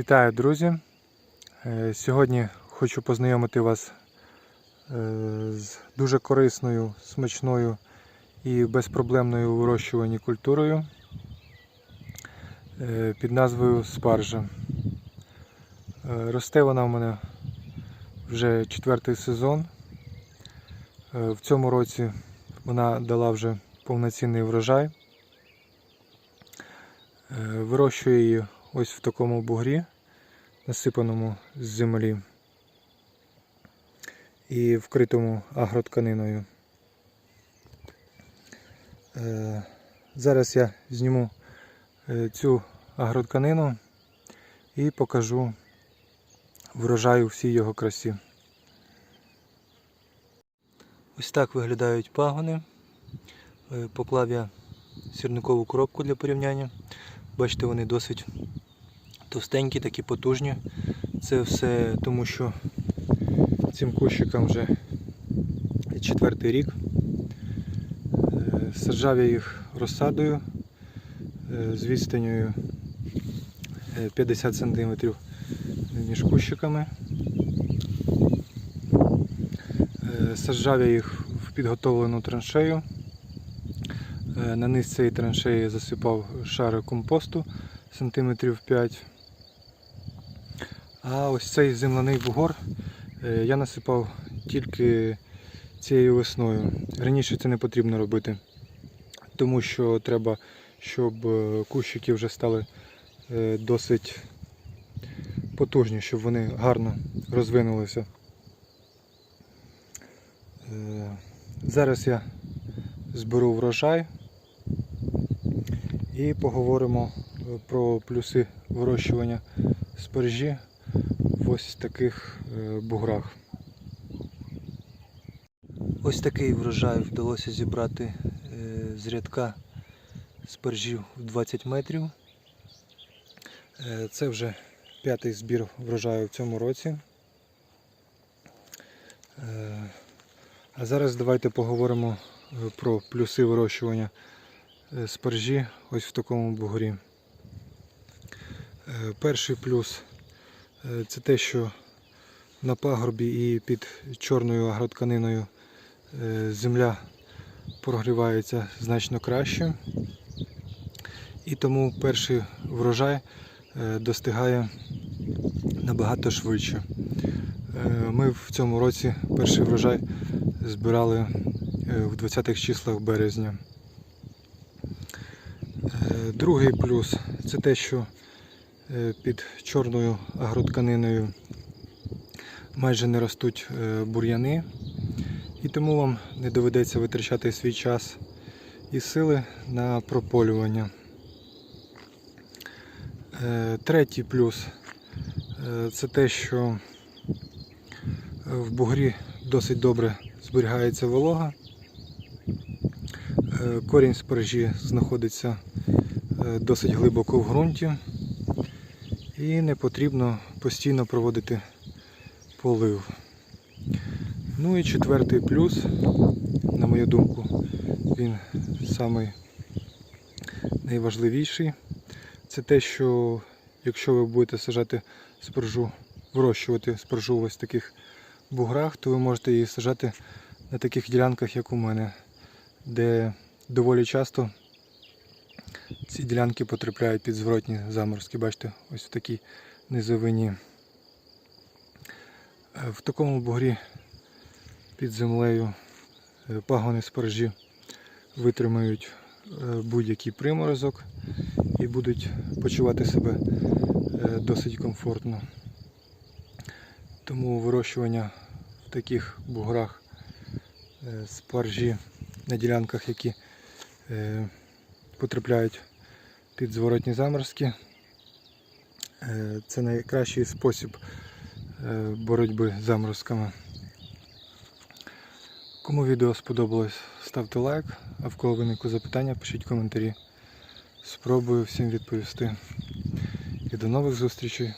Вітаю, друзі! Е, Сьогодні хочу познайомити вас е, з дуже корисною, смачною і безпроблемною у вирощуванні культурою е, під назвою спаржа. Росте вона в мене вже четвертий сезон. В цьому році вона дала вже повноцінний врожай. Вирощую її ось в такому бугрі, насипаному з землі і вкритому агротканиною. Е, Зараз я зніму е, цю агротканину і покажу врожай у всій його красі. Ось так виглядають пагони. Е, Поклав я сірникову коробку для порівняння. Бачите, вони досить товстенькі, такі потужні. Це все тому, що цим кущикам вже четвертий рік. Е, Саджав я їх розсадою е, з відстанню 50 см між кущиками. Е, Саджав я їх в підготовлену траншею. Е, На низ цієї траншеї засипав шари компосту сантиметрів 5. А ось цей земляний бугор е, я насипав тільки цією весною. Раніше це не потрібно робити, тому що треба, щоб е, кущики вже стали досить потужні, щоб вони гарно розвинулися. Зараз я зберу врожай і поговоримо е, про плюси вирощування спаржі в ось таких е, буграх. Ось такий врожай вдалося зібрати е, з рядка спаржі в 20 метрів. Це вже п'ятий збір врожаю в цьому році. А зараз давайте поговоримо про плюси вирощування спаржі ось в такому бугрі. Е, Перший плюс е, це те, що на пагорбі і під чорною агротканиною е, земля прогрівається значно краще. І тому перший врожай е, достигає набагато швидше. Е, Ми в цьому році перший врожай збирали е, в 20-х числах березня. Е, Другий плюс це те, що е, під чорною агротканиною майже не ростуть е, бур'яни, і тому вам не доведеться витрачати свій час і сили на прополювання. Третій плюс це те, що в бугрі досить добре зберігається волога. Корінь спаржі знаходиться досить глибоко в ґрунті і не потрібно постійно проводити полив. Ну і четвертий плюс, на мою думку, він самий найважливіший. Це те, що якщо ви будете сажати спаржу, вирощувати спаржу в ось таких буграх, то ви можете її сажати на таких ділянках, як у мене, де доволі часто ці ділянки потрапляють під зворотні заморозки. Бачите, ось в такій низовині. Е, В такому бугрі під землею е, пагони спаржі витримають е, будь-який приморозок і будуть почувати себе досить комфортно. Тому вирощування в таких буграх спаржі на ділянках, які потрапляють під зворотні заморозки, е, це найкращий спосіб е, боротьби з заморозками. Кому відео сподобалось, ставте лайк, а в кого виникло запитання, пишіть коментарі. Спробую всім відповісти. І до нових зустрічей!